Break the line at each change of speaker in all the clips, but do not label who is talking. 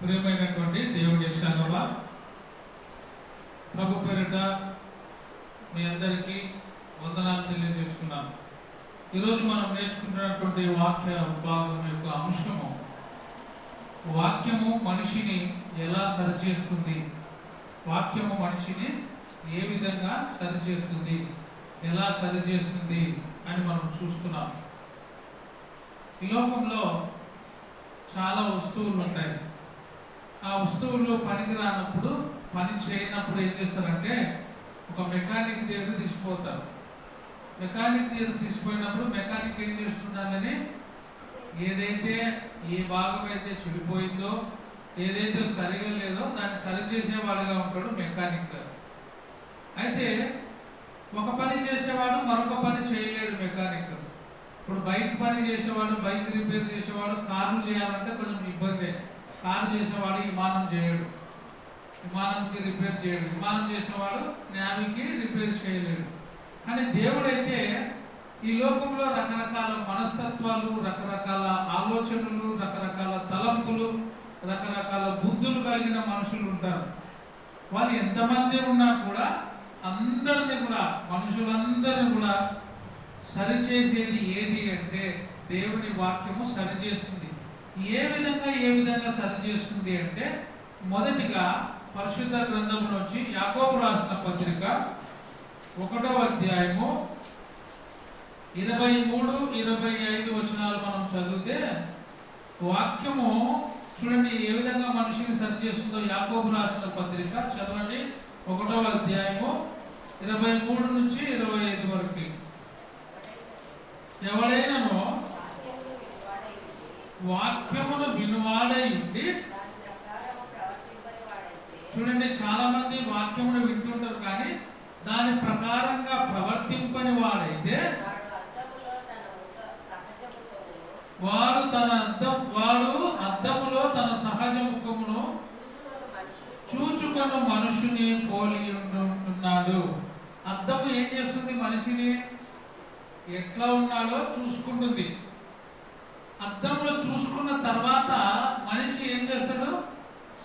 ప్రియమైనటువంటి దేవుడి సెలవ ప్రభు పేరిట మీ అందరికీ వందనాలు తెలియజేస్తున్నాను. ఈరోజు మనం నేర్చుకుంటున్నటువంటి వాక్య భాగం యొక్క అంశము వాక్యము మనిషిని ఎలా సరిచేస్తుంది? వాక్యము మనిషిని ఏ విధంగా సరిచేస్తుంది? ఎలా సరిచేస్తుంది అని మనం చూస్తున్నాం. ఈ లోకంలో చాలా వస్తువులు ఉంటాయి ఆ వస్తువులు పనికి రానప్పుడు పని చేయనప్పుడు ఏం చేస్తారంటే ఒక మెకానిక్ దగ్గర తీసుకుపోతారు. మెకానిక్ దగ్గర తీసుకుపోయినప్పుడు మెకానిక్ ఏం చేస్తుందని ఏదైతే ఏ భాగం అయితే చెడిపోయిందో ఏదైతే సరిగా లేదో దాన్ని సరిచేసేవాడుగా ఉంటాడు మెకానిక్. అయితే ఒక పని చేసేవాడు మరొక పని చేయలేడు మెకానిక్. ఇప్పుడు బైక్ పని చేసేవాడు బైక్ రిపేర్ చేసేవాడు కార్లు చేయాలంటే కొంచెం ఇబ్బందే. కారు చేసేవాడు విమానం చేయడు. విమానంకి రిపేర్ చేయడు. విమానం చేసేవాడు జ్ఞానికి రిపేర్ చేయలేడు. కానీ దేవుడైతే ఈ లోకంలో రకరకాల మనస్తత్వాలు రకరకాల ఆలోచనలు రకరకాల తలంపులు రకరకాల బుద్ధులు కలిగిన మనుషులు ఉంటారు. వాళ్ళు ఎంతమంది ఉన్నా కూడా అందరిని కూడా మనుషులందరిని కూడా సరిచేసేది ఏది అంటే దేవుని వాక్యము సరిచేస్తుంది ఏ విధంగా ఏ విధంగా సరిచేస్తుంది అంటే మొదటిగా పరిశుద్ధ గ్రంథం నుంచి యాకోబు రాసిన పత్రిక ఒకటవ అధ్యాయము ఇరవై మూడు ఇరవై ఐదు వచనాలు మనం చదివితే వాక్యము చూడండి ఏ విధంగా మనిషిని సరిచేస్తుందో యాకోబు రాసిన పత్రిక చదవండి ఒకటవ అధ్యాయము ఇరవై మూడు నుంచి ఇరవై ఐదు వరకు. ఎవడైనా వాక్యమును వినువాడై ఉండి చూడండి చాలా మంది వాక్యమును వింటుంటారు కానీ దాని ప్రకారంగా ప్రవర్తింపని వాడైతే వాడు తన అద్దం వాడు అద్దములో తన సహజ ముఖమును చూచుకున్న మనుషుని పోలి ఉంటున్నాడు అద్దము ఏం చేస్తుంది? మనిషిని ఎట్లా ఉన్నాడో చూసుకుంటుంది. అద్దంలో చూసుకున్న తర్వాత మనిషి ఏం చేస్తాడు?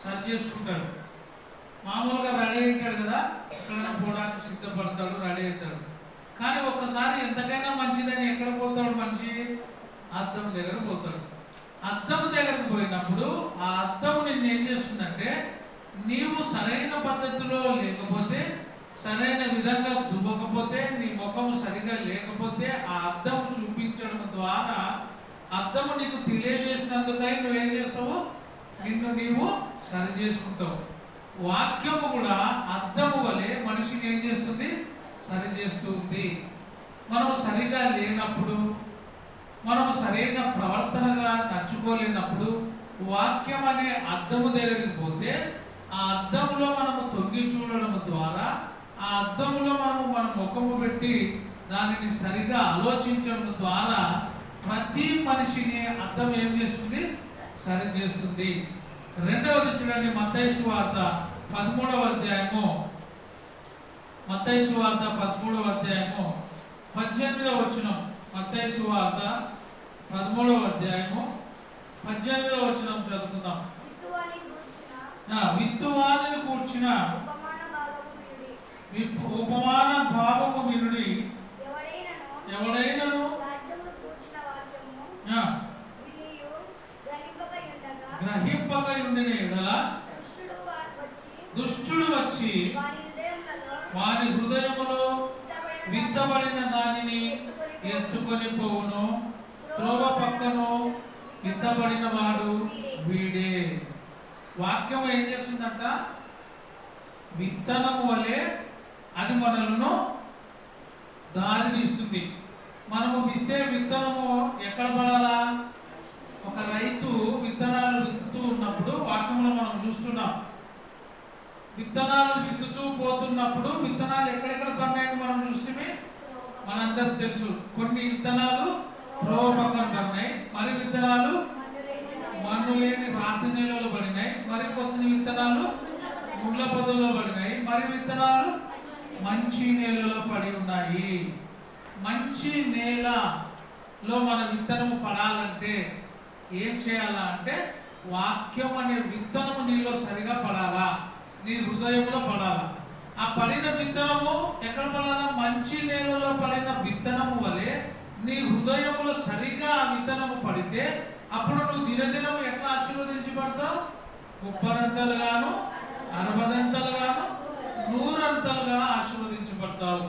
సరి చేసుకుంటాడు. మామూలుగా రెడీ అవుతాడు కదా? ఎక్కడైనా పోవడానికి సిద్ధపడతాడు రెడీ అవుతాడు. కానీ ఒక్కసారి ఎంతకైనా మంచిదని ఎక్కడ పోతాడు మనిషి? అద్దం దగ్గర పోతాడు. అద్దం దగ్గరకు పోయినప్పుడు ఆ అద్దం నిన్ను ఏం చేస్తుందంటే నీవు సరైన పద్ధతిలో లేకపోతే సరైన విధంగా దువ్వకపోతే నీ ముఖం సరిగా లేకపోతే ఆ అద్దం చూపించడం ద్వారా అర్థము నీకు తెలియజేసినందుకై నువ్వేం చేస్తావు? నిన్ను నీవు సరి చేసుకుంటావు వాక్యము కూడా అర్థము వలె మనిషిని ఏం చేస్తుంది? సరి చేస్తుంది మనం సరిగా లేనప్పుడు మనము సరైన ప్రవర్తనగా నడుచుకోలేనప్పుడు వాక్యం అనే అర్థము తెలియకపోతే ఆ అద్దంలో మనము తొంగి చూడడం ద్వారా ఆ అర్థంలో మనము మన ముఖము పెట్టి దానిని సరిగా ఆలోచించడం ద్వారా ప్రతి మనిషిని అద్దం ఏం చేస్తుంది? సరి చేస్తుంది. రెండవది చూడండి మత్తైసు వార్త పదమూడవ అధ్యాయము. మత్తైసు వార్త పదమూడవ అధ్యాయము. పద్దెనిమిదవ వచనం. మత్తైసు వార్త పదమూడవ అధ్యాయము. పద్దెనిమిదవ వచనం చదువుకుందాం. విత్తువానిని కూర్చిన
ఉపమాన
భావము వినుడి.
ఎవడైనను
ఎవడైనను
రాజ్యమును కూర్చిన వాక్యము
ఆ,
వినియు గ్రహింపబడి ఉండగా
గ్రహింపక ఉండిన ఎడల
దుష్టుడు వా- వచ్చి
దుష్టుడు వచ్చి వారి హృదయములో
విత్తబడిన
విత్తబడిన దానిని ఎత్తుకొని పోవును. త్రోవ పక్కను విత్తబడిన వాడు వీడే. వాక్యం ఏం చేస్తుందంట? విత్తనము వలె అది మనలను దారి తీస్తుంది మనము విత్తే విత్తనము ఎక్కడ పడాలా? ఒక రైతు విత్తనాలు విత్తుతూ ఉన్నప్పుడు వాక్యంలో మనం చూస్తున్నాం. విత్తనాలు విత్తుతూ పోతున్నప్పుడు విత్తనాలు ఎక్కడెక్కడ పడినాయని మనం చూస్తే మనందరికి తెలుసు. కొన్ని విత్తనాలు త్రోవ పక్కన పడినాయి మరి విత్తనాలు మన్ను లేని రాతి నేలలో పడినాయి మరి కొన్ని విత్తనాలు ముళ్ళ పొదల్లో పడినాయి మరి విత్తనాలు మంచి నేలలో పడి ఉన్నాయి. మంచి నేలలో మన విత్తనము పడాలంటే ఏం చేయాలా అంటే వాక్యం అనే విత్తనము నీలో సరిగా పడాలా? నీ హృదయంలో పడాలి? ఆ పడిన విత్తనము ఎక్కడ పడాలా? మంచి నేలలో పడిన విత్తనము వలె నీ హృదయంలో సరిగా ఆ విత్తనము పడితే అప్పుడు నువ్వు దినదినం ఎట్లా ఆశీర్వదించబడతావు? ముప్పదంతలు గాను అరవదంతలు గాను నూరంతలుగా ఆశీర్వదించబడతావు.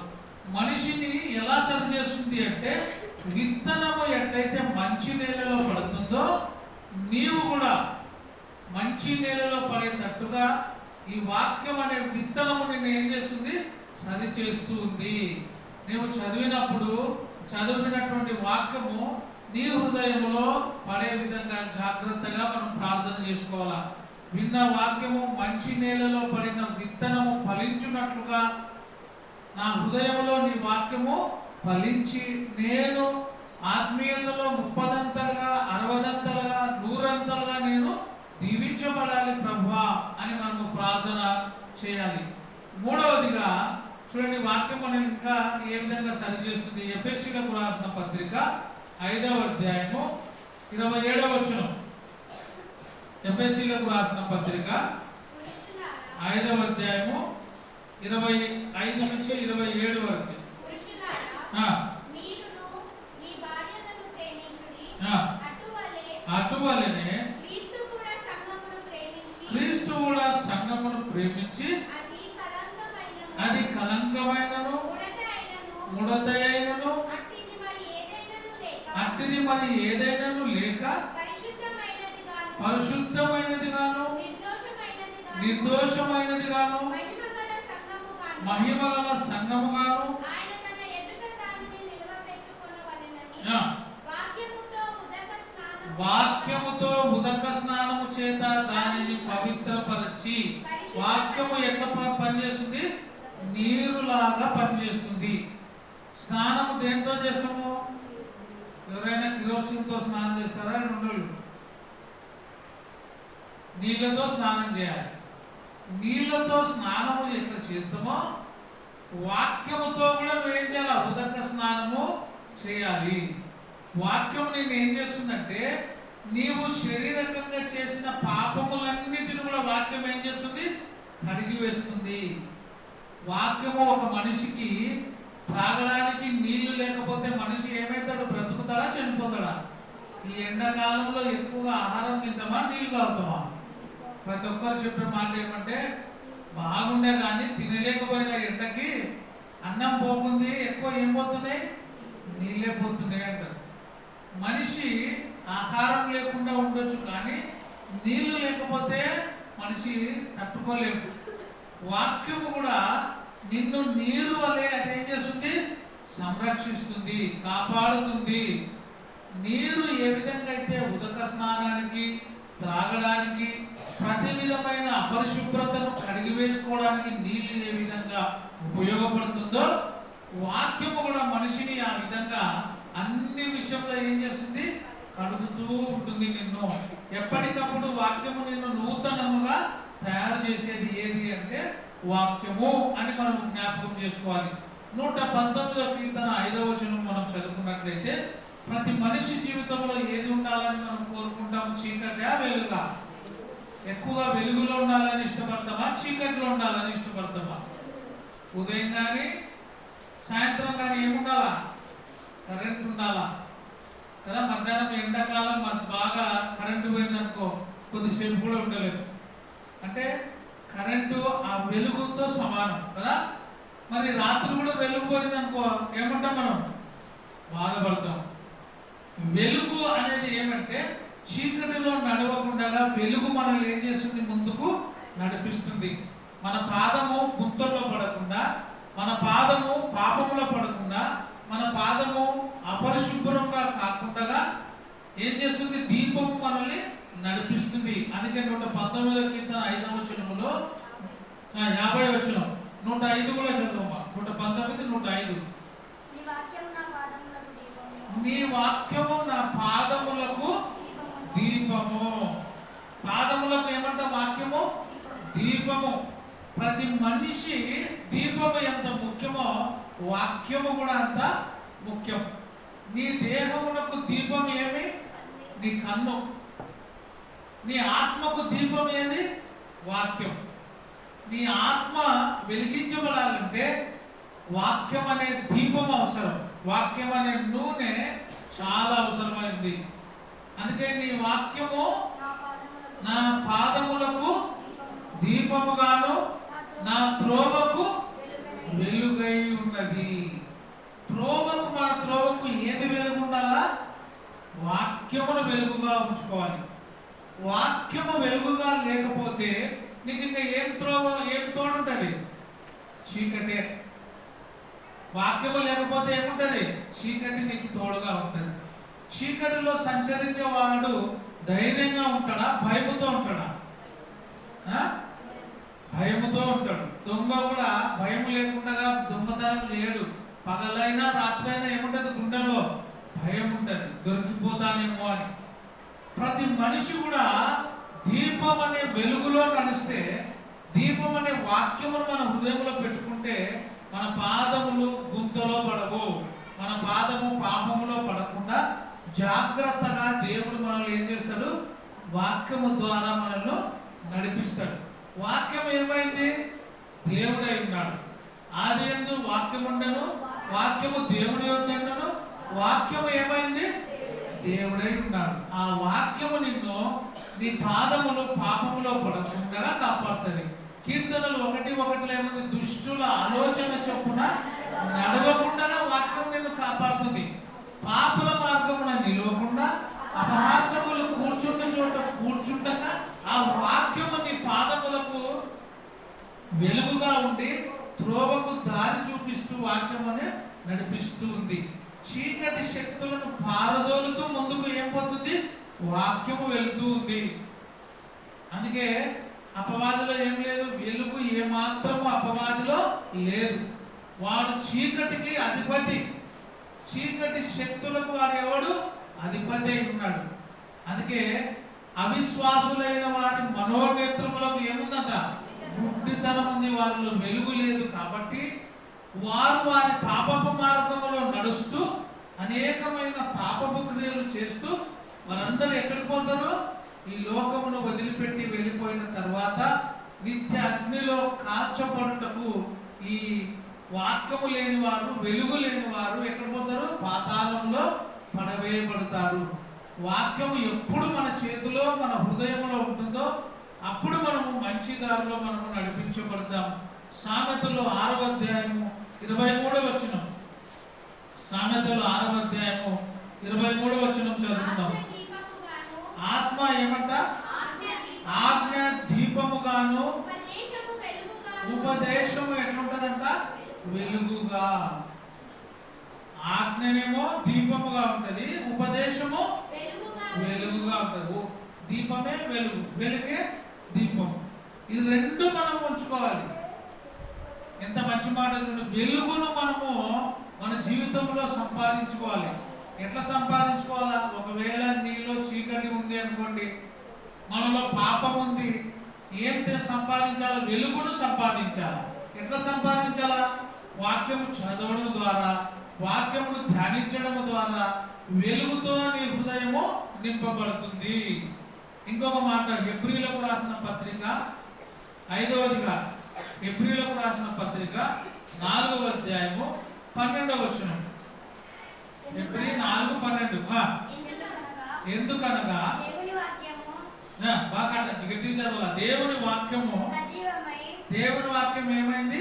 మనిషిని ఎలా సరి చేస్తుంది అంటే విత్తనము ఎట్లయితే మంచి నేలలో పడుతుందో నీవు కూడా మంచి నేలలో పడేటట్టుగా ఈ వాక్యం అనే విత్తనము నిన్ను ఏం చేస్తుంది? సరి చేస్తూ ఉంది నీవు చదివినప్పుడు చదివినటువంటి వాక్యము నీ హృదయంలో పడే విధంగా జాగ్రత్తగా మనం ప్రార్థన చేసుకోవాలా? విన్న వాక్యము మంచి నేలలో పడిన విత్తనము ఫలించున్నట్లుగా నా హృదయంలో నీ వాక్యము ఫలించి నేను ఆత్మీయతలో ముప్పదంతలుగా అరవదంతలుగా నూరంతలుగా నేను దీవించబడాలి ప్రభువా అని మనము ప్రార్థన చేయాలి. మూడవదిగా చూడండి వాక్యం మనం ఇంకా ఏ విధంగా సరిచేస్తుంది ఎఫ్ఎస్సీలకు రాసిన పత్రిక ఐదవ అధ్యాయము ఇరవై ఏడవ వచనం. ఎఫ్ఎస్సీలకు రాసిన పత్రిక ఐదవ అధ్యాయము ఇరవై ఐదు నుంచి ఇరవై ఏడు వరకు.
పురుషులారా
ఆ,
మీరును మీ భార్యలను ప్రేమించుడి
ఆ.
అటువలే
అటువలనే
క్రీస్తు కూడా సంఘమును ప్రేమించి
క్రీస్తు కూడా సంఘమును ప్రేమించి
అది కలంకమైనను
అది కలంకమైనను
ముడత అయినను
ముడతయైనను.
అట్టిది మరి ఏదైనను లేక. పరిశుద్ధమైనది గాను. నిర్దోషమైనది గాను. మహిమగల సంఘము గాను
మహిమ గల సంఘము గాను
ఆయన తన ఎదుట దానిని నిలవబెట్టుకొనవలెనని
ఆ.
వాక్యముతో ఉదక స్నానం
వాక్యముతో ఉదక స్నానము చేత దానిని పవిత్రపరచి వాక్యము ఎట్లా పనిచేస్తుంది? నీరులాగా పనిచేస్తుంది. స్నానము దేంతో చేస్తాము? ఎవరైనా కిరోసిన్తో స్నానం చేస్తారా? రెండు నీళ్ళతో స్నానం చేయాలి. నీళ్ళతో స్నానము ఎట్లా చేస్తామో వాక్యముతో కూడా నువ్వేం చేయాలి? ఉదక స్నానము చేయాలి. వాక్యం నేను ఏం చేస్తుందంటే నీవు శరీరకంగా చేసిన పాపములన్నిటిని కూడా వాక్యం ఏం చేస్తుంది? కడిగి వేస్తుంది. వాక్యము ఒక మనిషికి త్రాగడానికి నీళ్ళు లేకపోతే మనిషి ఏమవుతాడు బ్రతుకుతాడా? చనిపోతాడా? ఈ ఎండాకాలంలో ఎక్కువగా ఆహారం తింటామా? నీళ్ళు తాగుతామా? ప్రతి ఒక్కరు చెప్పే మాట ఏమంటే బాగుండే కానీ తినలేకపోయిన ఎండకి అన్నం పోకుంది ఎక్కువ ఏం పోతున్నాయి? నీళ్ళే పోతున్నాయి అంటారు. మనిషి ఆహారం లేకుండా ఉండొచ్చు కానీ నీళ్ళు లేకపోతే మనిషి తట్టుకోలేము వాక్యము కూడా నిన్ను నీరు వలె అదేం చేస్తుంది? సంరక్షిస్తుంది కాపాడుతుంది. నీరు ఏ విధంగా అయితే ఉదక స్నానానికి త్రాగడానికి ప్రతి విధమైన అపరిశుభ్రతను కడిగి వేసుకోవడానికి నీళ్ళు ఏ విధంగా ఉపయోగపడుతుందో వాక్యము కూడా మనిషిని ఆ విధంగా అన్ని విషయంలో ఏం చేస్తుంది? కడుగుతూ ఉంటుంది నిన్ను. ఎప్పటికప్పుడు వాక్యము నిన్ను నూతనముగా తయారు చేసేది ఏది అంటే వాక్యము అని మనం జ్ఞాపకం చేసుకోవాలి. నూట పంతొమ్మిదో కీర్తన ఐదవ వచనం మనం చదువుకున్నట్లయితే ప్రతి మనిషి జీవితంలో ఏది ఉండాలని మనం కోరుకుంటాం చీకటా వెలుగా? ఎక్కువగా వెలుగులో ఉండాలని ఇష్టపడతామా? చీకటిలో ఉండాలని ఇష్టపడతామా? ఉదయం కానీ సాయంత్రం కానీ ఏముండాలా? కరెంట్ ఉండాలా కదా మధ్యాహ్నం ఎండాకాలం మనకు బాగా కరెంటు పోయిందనుకో కొద్దిసేపు కూడా ఉండలేదు. అంటే కరెంటు ఆ వెలుగుతో సమానం కదా? మరి రాత్రి కూడా వెలుగు పోయిందనుకో ఏమంటాం మనం? బాధపడతాం. వెలుగు అనేది ఏమంటే చీకటిలో నడవకుండా వెలుగు మనల్ని ఏం చేస్తుంది ముందుకు నడిపిస్తుంది. మన పాదము గుంతల్లో పడకుండా మన పాదము పాపంలో పడకుండా మన పాదము అపరిశుభ్రంగా కాకుండా ఏం చేస్తుంది? దీపము మనల్ని నడిపిస్తుంది. అందుకే నూట పంతొమ్మిదో కీర్తన ఐదవ వచనంలో యాభై వచనం. నూట ఐదు కూడా చదువు నూట పంతొమ్మిది నూట ఐదు.
నీ
వాక్యము నా పాదములకు దీపము. పాదములకు ఏమంట వాక్యము? దీపము. ప్రతి మనిషి దీపము ఎంత ముఖ్యమో వాక్యము కూడా అంత ముఖ్యం. నీ దేహమునకు దీపం ఏమి? నీ కన్ను. నీ ఆత్మకు దీపం ఏది వాక్యం. నీ ఆత్మ వెలిగించబడాలంటే వాక్యం అనే దీపం అవసరం. వాక్యం అనే నూనె చాలా అవసరమైంది. అందుకే నీ వాక్యము
నా పాదములకు
దీపముగాను
నా
నా త్రోవకు
వెలుగునై
వెలుగై ఉన్నది త్రోవకు మన త్రోవకు ఏది వెలుగు ఉండాలా వాక్యమును వెలుగుగా ఉంచుకోవాలి. వాక్యము వెలుగుగా లేకపోతే నీకు ఇంకా ఏం త్రోవ ఏం తోడుంటుంది? చీకటే. వాక్యము లేకపోతే ఏముంటది? చీకటి నీకు తోడుగా ఉంటుంది. చీకటిలో సంచరించేవాడు ధైర్యంగా ఉంటాడా? భయముతో ఉంటాడా? భయముతో ఉంటాడు. దొంగ కూడా భయం లేకుండా దొంగతనం చేయడు. పగలైనా రాత్రైనా ఏముంటుంది? గుండెలో భయం ఉంటుంది. దొరికిపోతానేమో అని. ప్రతి మనిషి కూడా దీపం అనే వెలుగులో నడిస్తే దీపం అనే వాక్యమును మన హృదయంలో పెట్టుకుంటే మన పాదములు గుంతలో పడవు. మన పాదము పాపములో పడకుండా జాగ్రత్తగా దేవుడు మనల్ని ఏం చేస్తాడు? వాక్యము ద్వారా మనల్ని నడిపిస్తాడు. వాక్యం ఏమైంది? దేవుడై ఉన్నాడు. ఆది ఎందు వాక్యం ఉండను వాక్యము దేవుడి ఉండను వాక్యము ఏమైంది? దేవుడై ఉన్నాడు. ఆ వాక్యము నిన్ను నీ పాదములు పాపములో పడకుండా కాపాడుతుంది. కీర్తనలు ఒకటి ఒకటిలో ఏముంది? దుష్టుల ఆలోచన చొప్పున నడవకుండా వాక్యం నిన్ను కాపాడుతుంది. పాపుల మార్గమున నిలవకుండా అపహాసములు కూర్చుంట చోట కూర్చుండగా ఆ వాక్యము నీ పాదములకు వెలుగుగా ఉండి త్రోవకు దారి చూపిస్తూ వాక్యమనే నడిపిస్తూ ఉంది. చీకటి శక్తులను పారదోలుతూ ముందుకు ఏం పొందుతుంది వాక్యము వెళుతూ ఉంది. అందుకే అపవాదిలో ఏం లేదు. వెలుగు ఏమాత్రము అపవాదిలో లేదు. వాడు చీకటికి అధిపతి. చీకటి శక్తులకు వాడు ఎవడు? అధిపతి అయి ఉన్నాడు. అందుకే అవిశ్వాసులైన వారి మనోనేత్రములకు ఏముందంట? గుడ్డితనం ఉంది. వారిలో వెలుగు లేదు కాబట్టి వారు వారి పాపపు మార్గంలో నడుస్తూ అనేకమైన పాపపు క్రియలు చేస్తూ వారందరూ ఎక్కడికి పోతారు? ఈ లోకమును వదిలిపెట్టి వెళ్ళిపోయిన తర్వాత నిత్య అగ్నిలో కాల్చబడుటకు ఈ వాక్యము లేని వారు వెలుగు లేని వారు ఎక్కడ పోతారు? పాతాళంలో పడవేయబడతారు. వాక్యము ఎప్పుడు మన చేతిలో మన హృదయంలో ఉంటుందో అప్పుడు మనము మంచి దారిలో మనము నడిపించబడతాం. సామెతలు ఆరవ అధ్యాయము ఇరవై మూడో వచ్చిన సామెతలు ఆరవ అధ్యాయము ఇరవై మూడో వచ్చిన చదువుతాం ఆత్మ ఏమంట?
ఆజ్ఞ
దీపముగాను
ఉపదేశము
ఎట్లుంటదంట? వెలుగుగా. ఆజ్ఞనేమో దీపముగా ఉంటది ఉపదేశము వెలుగుగా ఉంటది. దీపమే వెలుగు వెలుగే దీపం. ఈ రెండు మనం ఉంచుకోవాలి. ఎంత మంచి మాట వెలుగును మనము మన జీవితంలో సంపాదించుకోవాలి. ఎట్లా సంపాదించుకోవాలా? ఒకవేళ నీలో చీకటి ఉంది అనుకోండి మనలో పాపం ఉంది ఏం సంపాదించాలి? వెలుగును సంపాదించాలి? ఎట్లా సంపాదించాలా? వాక్యము చదవడం ద్వారా వాక్యమును ధ్యానించడం ద్వారా వెలుగుతో నీ హృదయము నింపబడుతుంది. ఇంకొక మాట హెబ్రిలకు రాసిన పత్రిక ఐదవదిగా హెబ్రిలకు రాసిన పత్రిక నాలుగవ అధ్యాయము పన్నెండవ వచనం. హెబ్రి నాలుగు పన్నెండు.
ఎందుకనగా?
బాగా చదవాల దేవుని వాక్యము దేవుని వాక్యం ఏమైంది?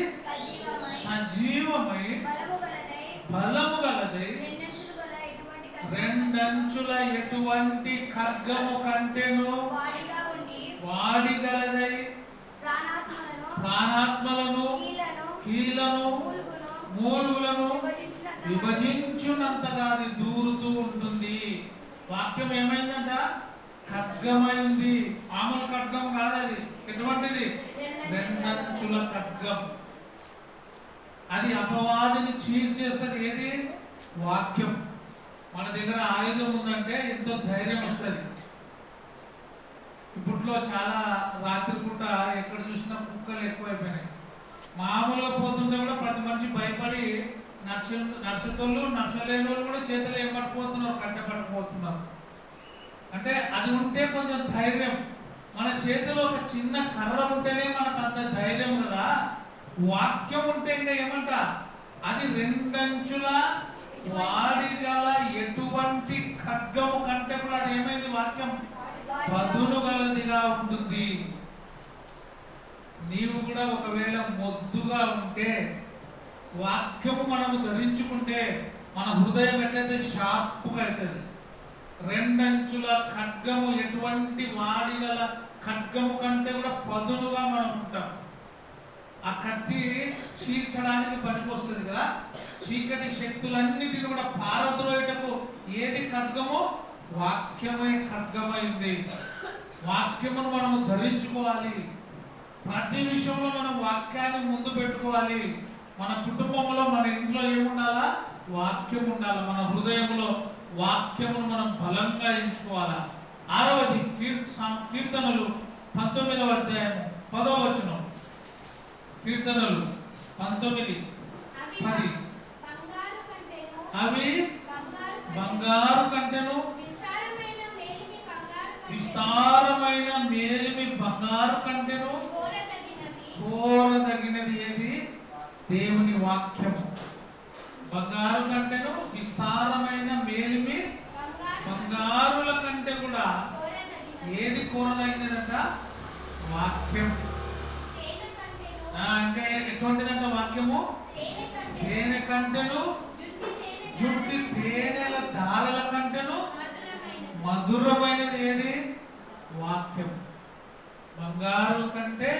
సజీవమై బలము గలదై రెండంచులు ఎటువంటి ఖడ్గము
ఖడ్గము కంటేను వాడి గలదై
ప్రాణాత్మలను కీలను
మూలుగులను
విభజించినంత
విభజించునంతగా అది దూరుతూ ఉంటుంది. వాక్యం ఏమైందంట? ఖడ్గమైంది. మామూలు ఖడ్గం కాదు అది. ఎటువంటిది? రెండంచుల ఖడ్గం. అది అపవాదిని చీల్చేస్తుంది ఏది? వాక్యం. మన దగ్గర ఆయుధం ఉందంటే ఎంతో ధైర్యం వస్తుంది. ఇప్పట్లో చాలా రాత్రిపూట ఎక్కడ చూసినా కుక్కలు ఎక్కువైపోయినాయి. మామూలుగా పోతుంటే కూడా ప్రతి మనిషి భయపడి నర్స నర్సతోళ్ళు నర్సలేని వాళ్ళు కూడా చేతులు ఏమడిపోతున్నారు పట్టుకుపోతున్నారు అంటే అది ఉంటే కొంచెం ధైర్యం. మన చేతిలో ఒక చిన్న కర్ర ఉంటేనే మనకు అంత ధైర్యం కదా. వాక్యం ఉంటే ఇంకా ఏమంట? అది రెండంచుల వాడిగల ఎటువంటి ఖడ్గము కంటే కూడా అది ఏమైంది వాక్యం? పదును గలదిగా ఉంటుంది. నీవు కూడా ఒకవేళ మొద్దుగా ఉంటే వాక్యము మనము ధరించుకుంటే మన హృదయం ఎట్లయితే షార్ప్గా అవుతుంది? రెండంచుల ఖడ్గము ఎటువంటి వాడిగల ఖడ్గము కంటే కూడా పదునుగా మనం ఉంటాం. ఆ కత్తి చీల్చడానికి పనికొస్తుంది కదా? చీకటి శక్తులన్నిటిని కూడా పారద్రోయటకు ఏది ఖడ్గమో వాక్యమే ఖడ్గమైంది వాక్యమును మనము ధరించుకోవాలి. ప్రతి విషయంలో మనం వాక్యాన్ని ముందు పెట్టుకోవాలి. మన కుటుంబంలో మన ఇంట్లో ఏముండాలా? వాక్యం ఉండాలి. మన హృదయంలో వాక్యమును మనం బలంగా ఎంచుకోవాలా? ఆరవది కీర్తనలు పంతొమ్మిదవ అధ్యాయం పదవ వచనం. కీర్తనలు పంతొమ్మిది పది. అవి
బంగారు కంటెను. విస్తారమైన మేలిమి బంగారు కంటేను.
చూడదగినది ఏది? దేవుని వాక్యము. బంగారు కంటెను విస్తారమైన మేలిమి బంగారుల కంటే కూడా ఏది కోరదగినదంట? వాక్యం. అంటే ఎటువంటిదంట వాక్యము?
తేనె కంటేను
కంటెను
జుంటి
తేనెల దారల కంటెను
మధురమైనది
ఏది? వాక్యం. బంగారు కంటే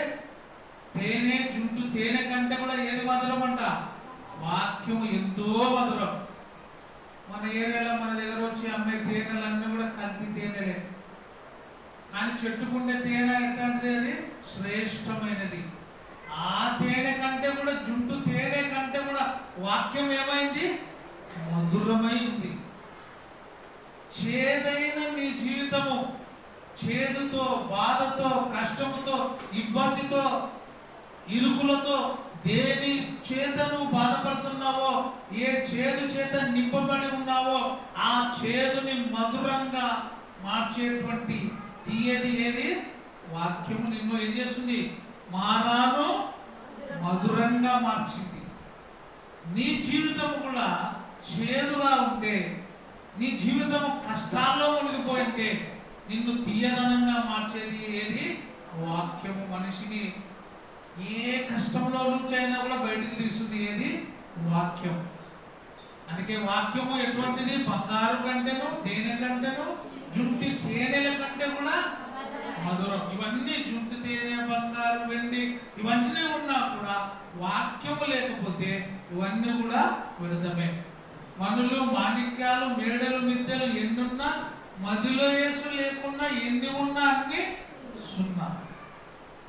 తేనె జుంటు తేనె కంటే కూడా ఏది మధురం అంట? వాక్యం ఎంతో మధురం. మన ఏరియాలో మన దగ్గర వచ్చి అమ్మే తేనెలన్నీ కూడా కల్తీ తేనెలే. కానీ చెట్టుకుండే తేనె ఎట్లాంటిది అది? శ్రేష్టమైనది. ఆ తేనె కంటే కూడా జుంటు తేనె కంటే కూడా వాక్యం ఏమైంది? మధురమైంది. చేదైన నీ జీవితము చేదుతో బాధతో కష్టముతో ఇబ్బందితో ఇరుకులతో దేని చేత నువ్వు బాధపడుతున్నావో ఏ చేదు చేత నింపబడి ఉన్నావో ఆ చేదుని మధురంగా మార్చేటువంటి తీయది ఏది? వాక్యము నిన్ను ఏం చేస్తుంది? మారాను మధురంగా మార్చింది. నీ జీవితం కూడా చేదుగా ఉంటే నీ జీవితం కష్టాల్లో మునిగిపోయింటే నిన్ను తీయదనంగా మార్చేది ఏది? వాక్యము మనిషిని ఏ కష్టంలో నుంచి అయినా కూడా బయటకు తీస్తుంది ఏది? వాక్యం. అందుకే వాక్యము ఎటువంటిది? బంగారు కంటేను తేనె కంటేను జుంటి తేనెల కంటే కూడా మధురం. ఇవన్నీ జుంటి తేనె బంగారు వెండి ఇవన్నీ ఉన్నా కూడా వాక్యము లేకపోతే ఇవన్నీ కూడా వ్యర్థమే. మనులు మాణిక్యాలు మేడలు మిద్దెలు ఎన్నున్నా మదిలో వేసు లేకుండా ఎన్ని ఉన్నా అన్ని సున్నా.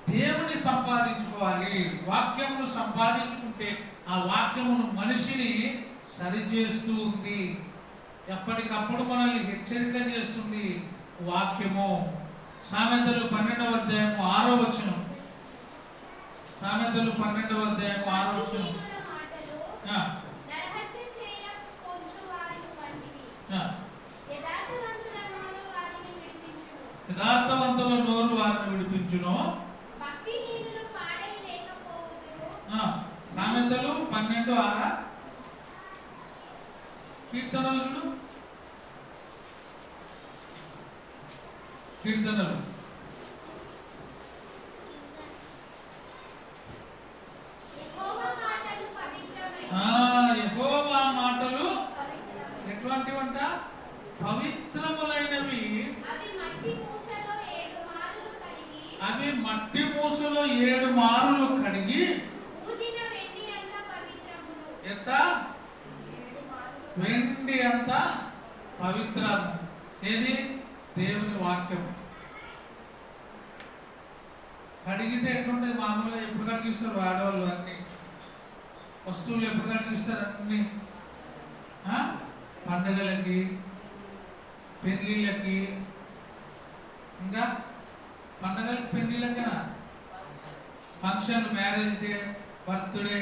దేవుని సంపాదించుకోవాలి. వాక్యమును సంపాదించుకుంటే ఆ వాక్యమును మనిషిని సరిచేస్తూ ఉంది ఎప్పటికప్పుడు మనల్ని హెచ్చరిక చేస్తుంది వాక్యము. సామెతలు పన్నెండవ అధ్యాయము ఆరో వచనం. సామెతలు పన్నెండవ అధ్యాయము ఆరో వచనం.
యథార్థవంతుల నోరు వారిని విడిపించును
యథార్థవంతుల నోరు వారిని విడిపించును
భక్తిహీనులు పాడై లేకపోవుదురు
ఆ, వందలు పన్నెండు ఆరా? కీర్తనలు కీర్తనలు
యెహోవా మాటలు పవిత్రమైనవి.
ఆ యెహోవా మాటలు
పవిత్రమైనవి.
ఎటువంటివంట పవిత్రములైనవి
అవి మట్టి మూసలో ఏడు మారులు కడిగి
అవి మట్టి మూసలో ఏడు మారులు కడిగి
ఊదిన వెండి అంత పవిత్రములు
ఎంత
ఏడు మారులు
వెండి అంత పవిత్రము ఏది దేవుని వాక్యం కడిగితే ఎట్లుంటుంది మామూలుగా ఎప్పుడు కడిగిస్తారు అన్ని వస్తువులు ఎప్పుడు కనిపిస్తారు అన్ని ఆ? పండగలకి పెళ్ళిళ్ళకి ఇంకా పండగలకి పెళ్ళిళ్ళకేనా? ఫంక్షన్ మ్యారేజ్ డే బర్త్డే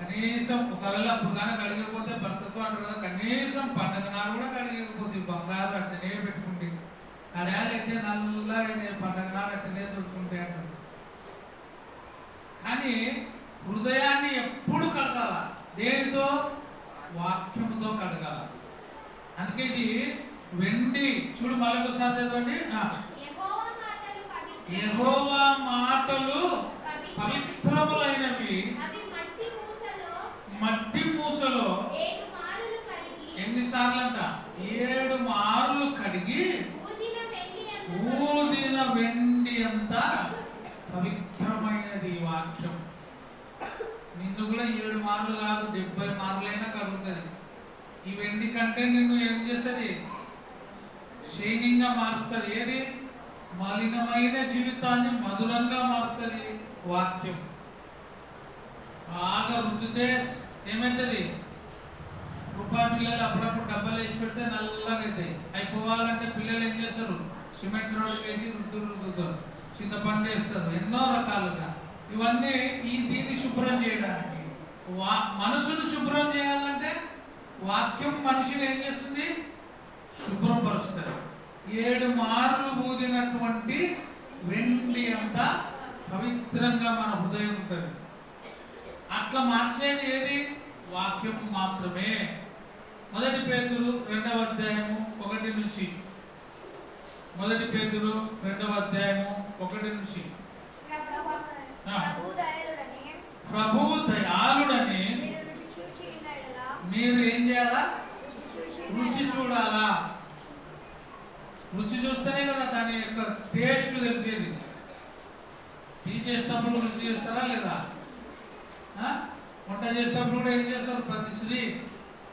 కనీసం ఒకవేళ అప్పుడు కానీ కడిగిపోతే భర్తతో అంటారు కదా కనీసం పండగ నాడు కూడా కడిగిపోతుంది బంగారు అట్టనే పెట్టుకుంటే కడాలైతే అయితే నల్లగా నేను పండగ నాడు అట్టనే దొరుకుంటే అంటారు. కానీ హృదయాన్ని ఎప్పుడు కడగాల? దేనితో? వాక్యముతో కడగాల. అందుకే ఇది వెండి. చూడు మరొకసారి చదవండి.
మాటలు.
పవిత్రములైనవి.
మట్టి మూసలో
ఎన్నిసార్లు అంట ఏడు మారులు కడిగి
ఊదిన వెండి అంత
పవిత్రమైనది ఈ వాక్యం. నిన్ను కూడా ఏడు మార్లు కాదు డెబ్బై మార్లైనా కలుగుతుంది ఈ వెండి కంటే నిన్ను ఏం చేస్తుంది? క్షీణంగా మారుస్తుంది. ఏది? మలినమైన జీవితాన్ని మధురంగా మారుస్తుంది వాక్యం. బాగా రుద్దితే ఏమవుతుంది రూపాయి పిల్లలు అప్పుడప్పుడు డబ్బలు వేసి పెడితే నల్లగా అవుతాయి అయిపోవాలంటే పిల్లలు ఏం చేస్తారు? సిమెంట్ రోడ్డు వేసి రుద్దు రుద్దుతారు. చింతపండు పండేస్తారు ఎన్నో రకాలుగా. ఇవన్నీ ఈ దీన్ని శుభ్రం చేయడానికి. వా మనసును శుభ్రం చేయాలంటే వాక్యం మనిషిని ఏం చేస్తుంది? శుభ్రపరుస్తుంది. ఏడు మార్లు ఊదినటువంటి వెండి అంతా పవిత్రంగా మన హృదయం ఉంటుంది. అట్లా మార్చేది ఏది? వాక్యం మాత్రమే. మొదటి పేతులు రెండవ అధ్యాయము ఒకటి నుంచి. మొదటి పేతులు రెండవ అధ్యాయము ఒకటి నుంచి.
ప్రభు
ప్రభువు దయాళుడని.
మీరు
ఏం చేయాలా?
రుచి
చూడాలా? రుచి చూస్తేనే కదా దాని యొక్క టేస్ట్ తెలిసేది. టీ చేసినప్పుడు రుచి చేస్తారా లేదా? వంట చేసినప్పుడు కూడా ఏం చేస్తారు? ప్రతి స్త్రీ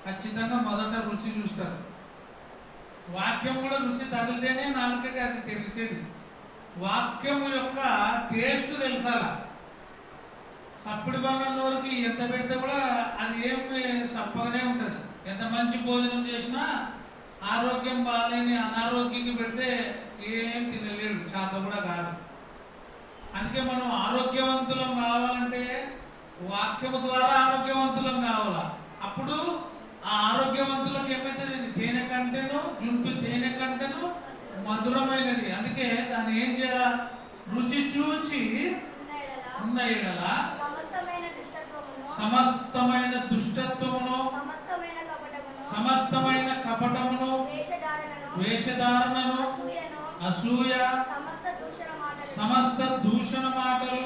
ఖచ్చితంగా మొదట రుచి చూస్తారు. వాక్యం కూడా రుచి తగిలితేనే నాలుకకి అది తెలిసేది. వాక్యము యొక్క టేస్ట్ తెలుసాలా? సప్పుడు నోరుకి ఎంత పెడితే కూడా అది ఏమి సప్పగానే ఉంటుంది. ఎంత మంచి భోజనం చేసినా ఆరోగ్యం బాగాలేని అనారోగ్యంకి పెడితే ఏం తినలేడు చేత కూడా కాదు. అందుకే మనం ఆరోగ్యవంతులం కావాలంటే వాక్యము ద్వారా ఆరోగ్యవంతులం కావాలా? అప్పుడు మధురమైనది. అందుకే దాన్ని ఏం చేయాలా? రుచి చూచి
ఉన్న
ఎడల
సమస్తమైన దుష్టత్వమును?
సమస్తమైన
కపటమును? వేషధారణను?
అసూయ?
సమస్త దూషణ మాటలు?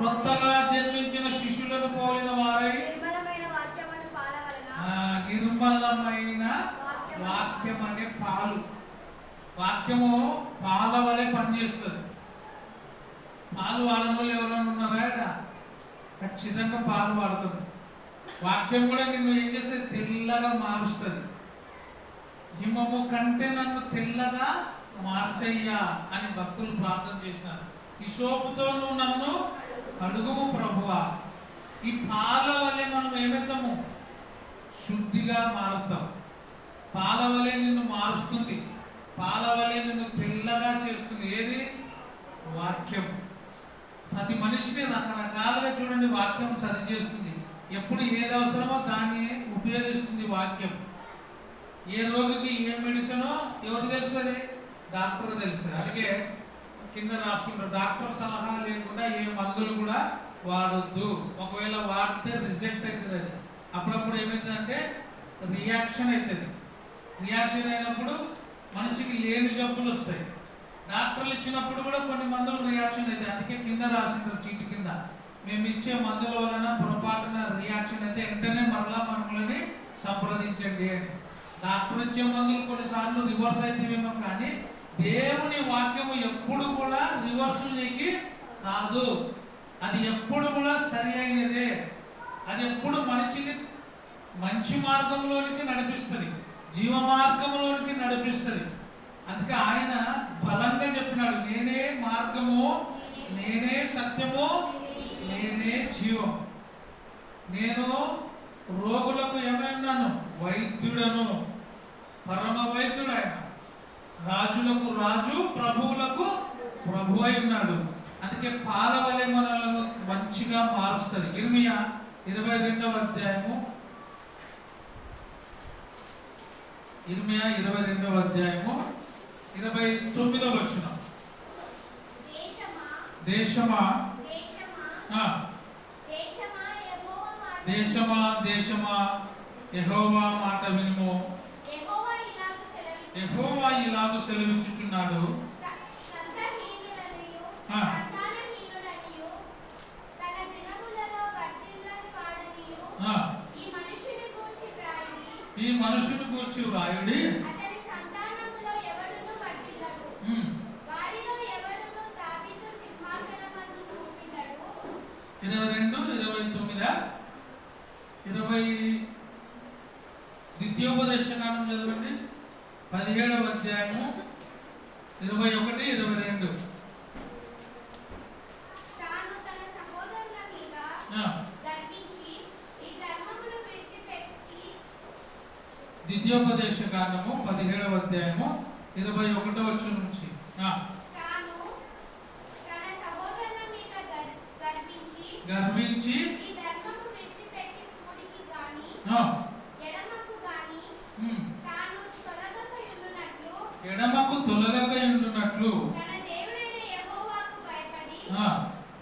కొత్తగా జన్మించిన శిష్యులను పోలిన వారై?
నిర్మలమైన
వాక్యం అనే పాలు. వాక్యము పాల వలె పనిచేస్తుంది. పాలు వాడని వాళ్ళు ఎవరైనా ఉన్నారా ఖచ్చితంగా పాలు వాడుతుంది వాక్యం కూడా నిన్ను ఏం చేస్తే తెల్లగా మారుస్తుంది. హిమము కంటే నన్ను తెల్లగా మార్చయ్యా అని భక్తులు ప్రార్థన చేసినారు ఈ సోపుతో నువ్వు నన్ను అడుగుము ప్రభువా. ఈ పాల వల్లే మనం ఏమవుతాము శుద్ధిగా మారుతాం. పాలవలే నిన్ను మారుస్తుంది. పాలవలే నిన్ను తెల్లగా చేస్తుంది. ఏది? వాక్యం. ప్రతి మనిషిని రకరకాలుగా చూడండి వాక్యం సరి చేస్తుంది. ఎప్పుడు ఏది అవసరమో దాన్ని ఉపయోగిస్తుంది వాక్యం. ఏ రోగికి ఏ మెడిసినో ఎవరికి తెలుస్తుంది డాక్టర్ తెలుస్తుంది అందుకే కింద రాస్తుంటారు డాక్టర్ సలహా లేకుండా ఏ మందులు కూడా వాడొద్దు. ఒకవేళ వాడితే రిజెక్ట్ అవుతుంది అది. అప్పుడప్పుడు ఏమవుతుందంటే రియాక్షన్ అవుతుంది రియాక్షన్ అయినప్పుడు మనిషికి లేని జబ్బులు వస్తాయి. డాక్టర్లు ఇచ్చినప్పుడు కూడా కొన్ని మందులు రియాక్షన్ అయితే అందుకే కింద రాసింటారు చీటి కింద. మేము ఇచ్చే మందుల వలన పొరపాటున రియాక్షన్ అయితే వెంటనే మరలా మనములని సంప్రదించండి అని. డాక్టర్ ఇచ్చే మందులు కొన్నిసార్లు రివర్స్ అవుతాయేమో కానీ దేవుని వాక్యము ఎప్పుడు కూడా రివర్స్ నీకు కాదు అది ఎప్పుడు కూడా సరి అయినదే. అది ఎప్పుడు మనిషిని మంచి మార్గంలోనికి నడిపిస్తుంది. జీవ మార్గంలోనికి నడిపిస్తుంది. అందుకే ఆయన బలంగా చెప్పినాడు నేనే మార్గము నేనే సత్యము నేనే జీవం. నేను రోగులకు ఏమైనాను? వైద్యుడను. పరమ వైద్యుడు ఆయన రాజులకు రాజు ప్రభువులకు ప్రభు అయి ఉన్నాడు అందుకే పాలవలే మనలను మంచిగా మారుస్తుంది. ఇర్మియా ఇరవై రెండవ అధ్యాయము ఇర్మియా ఇరవై రెండవ అధ్యాయము ఇరవై తొమ్మిదవ వచనం.
దేశమా?
దేశమా?
దేశమా? యెహోవా మాట
వినుము.
యెహోవా ఇలాగు సెలవిచ్చు
యెహోవా ఇలాగ సెలవిచ్చుచున్నాడు.
సంతహీనుడనియు
ఆ.
సంతానహీనుడనియు తన దినములలో వర్ధిల్లని
ఆ,
ఈ మనుషుని గూర్చి వ్రాయుడి
ఈ మనుషుని కూర్చి వ్రాయుడి
అతని సంతానములో ఎవడును వర్ధిల్లడు
ఉమ్,
వారిలో ఎవడును దావీదు సింహాసనమందు కూర్చుండడు?
ఇరవై రెండు ఇరవై తొమ్మిదా? ఇరవై ద్వితీయోపదేశ కాండం చదవండి. పదిహేడవ అధ్యాయము ఇరవై ఒకటి ఇరవై రెండు
తాను తన సహోదరుల మీద
ఆ,
గర్వించి ఈ ధర్మమును విడిచిపెట్టి
ద్వితీయోపదేశ కాండము పదిహేడవ అధ్యాయము ఇరవై ఒకటో వచ్చి నుంచి. ఆ,
తాను తన సహోదరుల మీద గర్- గర్వించి
గర్వించి
ఈ ధర్మము విడిచిపెట్టి కూడికి గాని
ఆ,
ఎడమకు గాని
ఉమ్,
తాను తొలగకయుండునట్లు
ఎడమకు తొలగక ఉండునట్లు
తన దేవుడైన యెహోవాకు భయపడి
ఆ,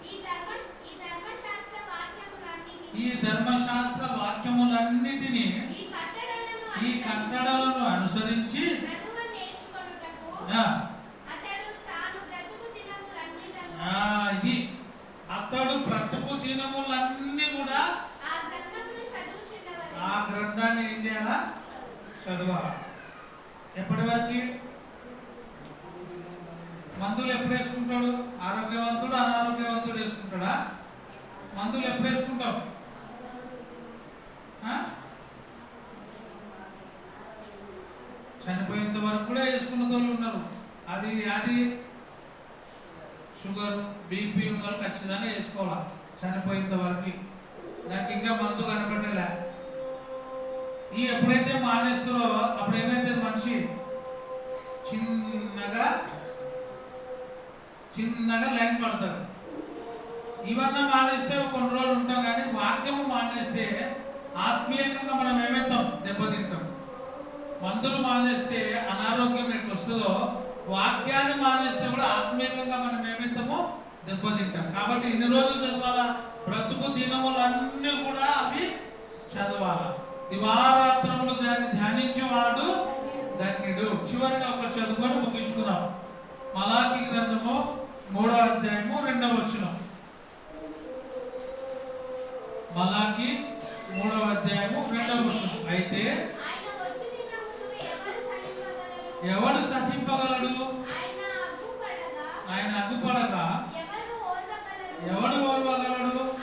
ఈ ధర్మ ఈ ధర్మశాస్త్ర వాక్యములన్నిటిని
ఈ ధర్మశాస్త్ర వాక్యములన్నిటినీ
ఈ కట్టడలను
ఈ
అనుసరించి
కట్టడలను అనుసరించి
నడువ నేర్చుకొనుటకు
ఆ,
అతడు తాను బ్రతుకు దినములన్నిటను
ఆ, ఇది అతడు బ్రతుకు దినములన్నీ కూడా
ఆ గ్రంథమును చదువుచుండవలెను.
ఆ గ్రంథాన్ని ఏం చేయాలా చదవాలా ఎప్పటి వరకు మందులు ఎప్పుడు వేసుకుంటాడు ఆరోగ్యవంతుడు అనారోగ్యవంతుడు వేసుకుంటాడా మందులు ఎప్పుడు వేసుకుంటావు ఆ? చనిపోయేంత వరకు కూడా వేసుకున్న వాళ్ళు ఉన్నారు అది అది షుగర్ బీపీ ఉన్న ఖచ్చితంగా వేసుకోవాలి? చనిపోయేంత వరకు. నాకు ఇంకా మందు కనపడలే ఈ ఎప్పుడైతే మానేస్తారో అప్పుడు ఏమైతే మనిషి చిన్నగా చిన్నగా లైన్ పడతాడు. ఇవన్నీ మానేస్తే కొన్ని రోజులు ఉంటాం కానీ వాక్యము మానేస్తే ఆత్మీయంగా మనం ఏమవుతాం దెబ్బతింటాం. మందులు మానేస్తే అనారోగ్యం ఎట్లా వస్తుందో వాక్యాన్ని మానేస్తే కూడా ఆత్మీయంగా మనం ఏమవుతామో దెబ్బతింటాం. కాబట్టి ఇన్ని రోజులు చదవాలా? బ్రతుకు దినములు అన్నీ కూడా అవి చదవాలా? దివారాత్రములు దాన్ని ధ్యానించేవాడు ధన్యుడు. చివరిగా ఒక చదువుకొని ముగించుకున్నాం మలాకి గ్రంథము మూడో అధ్యాయము రెండవ వచనం. మలాకి మూడవ అధ్యాయము రెండవ వచనం. అయితే ఎవడు సహింపగలడు
ఆయన అగ్గుపడగా?
ఎవడు ఓర్వగలడు?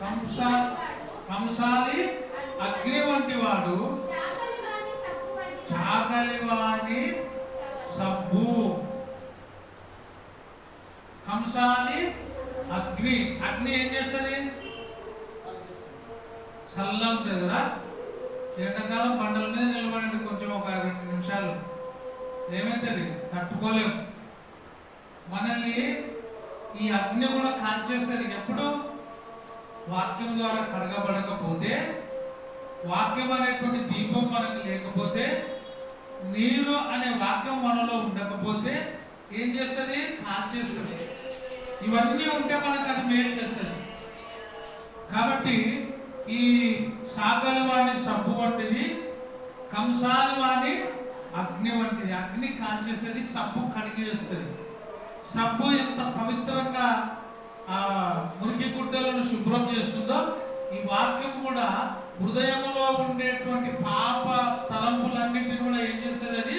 కంస- కంసాలి. అగ్ని వంటి వాడు.
చాకలి వాని సబ్బు
కంసాలి అగ్ని. అగ్ని ఏం చేస్తుంది? చల్ల ఉంటుంది కదా ఎండాకాలం పంటల మీద నిలబడండి కొంచెం ఒక రెండు నిమిషాలు. ఏమవుతుంది తట్టుకోలేము మనల్ని ఈ అగ్ని కూడా కాల్చేస్తారు ఎప్పుడు వాక్యం ద్వారా కడగబడకపోతే వాక్యం అనేటువంటి దీపం మనకు లేకపోతే నీరు అనే వాక్యం మనలో ఉండకపోతే ఏం చేస్తుంది? కాల్చేస్తుంది. ఇవన్నీ ఉంటే మనకు అది మేలు చేస్తుంది. కాబట్టి ఈ సాగలి వాణి సబ్బు వంటిది కంసాలు వాణి అగ్ని వంటిది. అగ్ని కాల్చేసేది సబ్బు కడిగేస్తుంది సబ్బు ఎంత పవిత్రంగా ఆ మురికి గుడ్డలను శుభ్రం చేస్తుందో ఈ వాక్యం కూడా హృదయంలో ఉండేటువంటి పాప తలంపులన్నిటిని కూడా ఏం చేస్తుంది అది?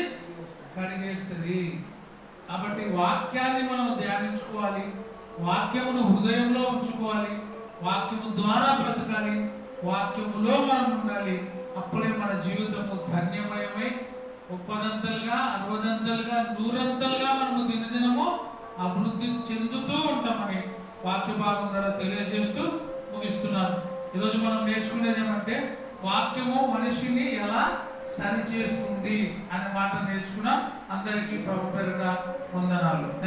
కడిగేస్తుంది కాబట్టి వాక్యాన్ని మనం ధ్యానించుకోవాలి. వాక్యమును హృదయంలో ఉంచుకోవాలి. వాక్యము ద్వారా బ్రతకాలి. వాక్యములో మనం ఉండాలి. అప్పుడే మన జీవితము ధన్యమయమై ముప్పదంతలుగా అరవదంతలుగా నూరంతలుగా మనము దినదినము అభివృద్ధి చెందుతూ ఉంటామని వాక్య భాగం ద్వారా తెలియజేస్తూ ముగిస్తున్నాను. ఈరోజు మనం నేర్చుకునేది ఏమంటే వాక్యము మనిషిని ఎలా సరి చేస్తుంది అనే మాట నేర్చుకున్నాం. అందరికీ ప్రభు పేరుట వందనాలు.